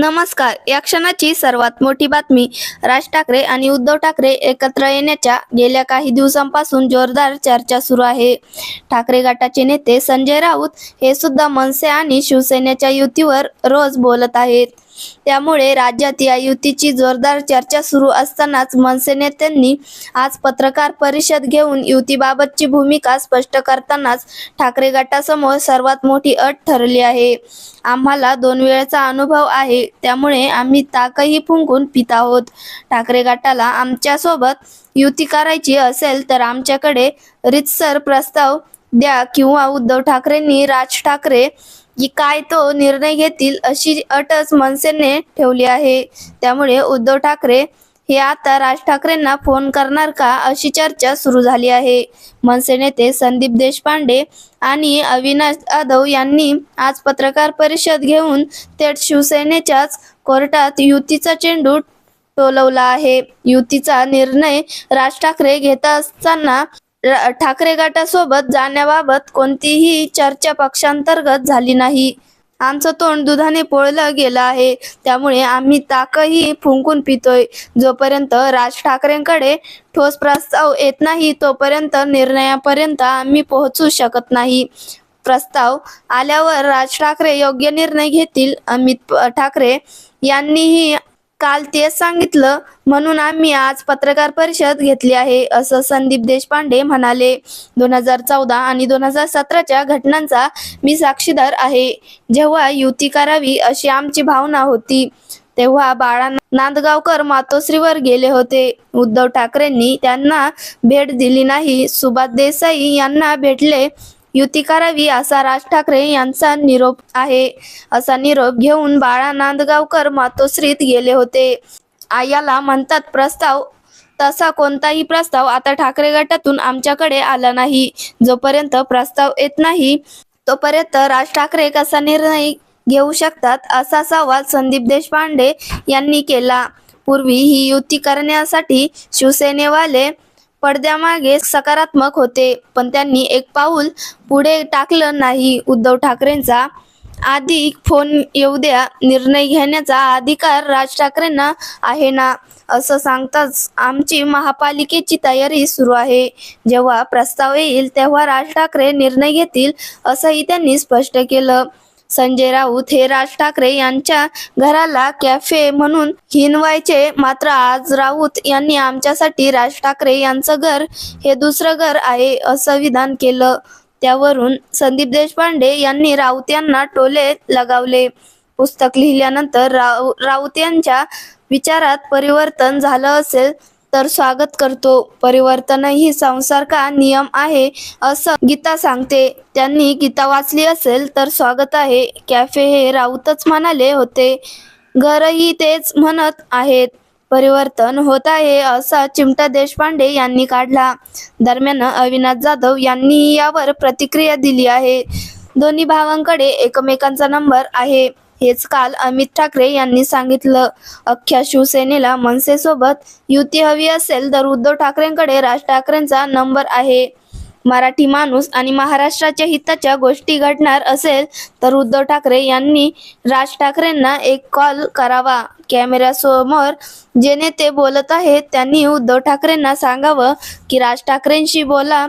नमस्कार. या क्षणाची सर्वात मोठी बातमी राज ठाकरे आणि उद्धव ठाकरे एकत्र येण्याच्या गेल्या काही दिवसांपासून जोरदार चर्चा सुरू आहे. ठाकरे गटाचे नेते संजय राऊत हे सुद्धा मनसे आणि शिवसेनेच्या युतीवर रोज बोलत आहेत. त्यामुळे राज्यात या युतीची जोरदार चर्चा सुरू असतानाच मनसे नेत्यांनी आज पत्रकार परिषद घेऊन युतीबाबतची भूमिका स्पष्ट करतानाच ठाकरे गटासमोर सर्वात मोठी अट ठरली आहे. आम्हाला दोन वेळचा अनुभव आहे त्यामुळे आम्ही ताकही फुंकून पित आहोत. ठाकरे गटाला आमच्यासोबत युती करायची असेल तर आमच्याकडे रितसर प्रस्ताव द्या किंवा उद्धव ठाकरेंनी राज ठाकरे काय तो निर्णय घेतील अशी अटच मनसेने ठेवली आहे. त्यामुळे उद्धव ठाकरे हे आता राज ठाकरेंना फोन करणार का अशी चर्चा सुरू झाली आहे. मनसे नेते संदीप देशपांडे आणि अविनाश जाधव यांनी आज पत्रकार परिषद घेऊन थेट शिवसेनेच्याच कोर्टात युतीचा चेंडू टोलवला आहे. युतीचा निर्णय राज ठाकरे घेत असताना ठाकरे गटासोबत जाण्याबाबत कोणतीही चर्चा पक्षांतर्गत झाली नाही. आमचं तोंड दुधाने पोळलं गेलं आहे. त्यामुळे आम्ही ताकही फुंकून पितोय. जोपर्यंत राज ठाकरेंकडे ठोस प्रस्ताव येत नाही तोपर्यंत निर्णयापर्यंत आम्ही पोहोचू शकत नाही. प्रस्ताव आल्यावर राज ठाकरे योग्य निर्णय घेतील. अमित ठाकरे यांनीही काल तेच सांगितलं म्हणून आम्ही आज पत्रकार परिषद घेतली आहे असं संदीप देशपांडे म्हणाले. दोन हजार चौदा आणि दोन हजार सतराच्या घटनांचा मी साक्षीदार आहे. जेव्हा युती करावी अशी आमची भावना होती तेव्हा बाळा नांदगावकर मातोश्रीवर गेले होते. उद्धव ठाकरेंनी त्यांना भेट दिली नाही. सुभाष देसाई यांना भेटले. युती करावी असा राज ठाकरे यांचा निरोप आहे. असा निरोप घेऊन बाळा नांदगावकर मातोश्रीत गेले होते. आयाला म्हणतात प्रस्ताव तसा कोणताही प्रस्ताव आता ठाकरे गटातून आमच्याकडे आला नाही. जोपर्यंत प्रस्ताव येत नाही तोपर्यंत राज ठाकरे कसा निर्णय घेऊ शकतात? असा सवाल संदीप देशपांडे यांनी केला. पूर्वी ही युती करण्यासाठी शिवसेनेवाले पडद्यामागे सकारात्मक होते पण त्यांनी एक पाऊल पुढे टाकलं नाही. उद्धव ठाकरेंचा आधी फोन येऊ द्या निर्णय घेण्याचा अधिकार राज ठाकरेंना आहे ना? असं सांगताच आमची महापालिकेची तयारी सुरू आहे. जेव्हा प्रस्ताव येईल तेव्हा राज ठाकरे निर्णय घेतील असंही त्यांनी स्पष्ट केलं. संजय राऊत हे राज ठाकरे यांच्या घराला कॅफे म्हणून हिनवायचे. मात्र आज राऊत यांनी आमच्यासाठी राज ठाकरे यांचं घर हे दुसरं घर आहे असं विधान केलं. त्यावरून संदीप देशपांडे यांनी राऊत यांना टोले लगावले. पुस्तक लिहिल्यानंतर राव राऊत यांच्या विचारात परिवर्तन झालं असेल. तर स्वागत करतो. परिवर्तन ही संसार का नियम आहे असं गीता सांगते. त्यांनी गीता वाचली असेल तर स्वागत आहे. कॅफे हे राऊतच म्हणाले होते. घरही तेच म्हणत आहेत. परिवर्तन होत आहे असा चिमटा देशपांडे यांनी काढला. दरम्यान अविनाश जाधव यांनी यावर प्रतिक्रिया दिली आहे. दोन्ही भावांकडे एकमेकांचा नंबर आहे. हेच काल अमित ठाकरे यांनी सांगितलं. अख्ख्या शिवसेनेला मनसेसोबत युती हवी असेल तर उद्धव ठाकरेंकडे राज ठाकरेंचा नंबर आहे. मराठी माणूस आणि महाराष्ट्राच्या हिताच्या गोष्टी घडणार असेल तर उद्धव ठाकरे यांनी राज ठाकरेंना एक कॉल करावा. कॅमेऱ्यासमोर जे नेते बोलत आहेत त्यांनी उद्धव ठाकरेंना सांगावं की राज ठाकरेंशी बोला.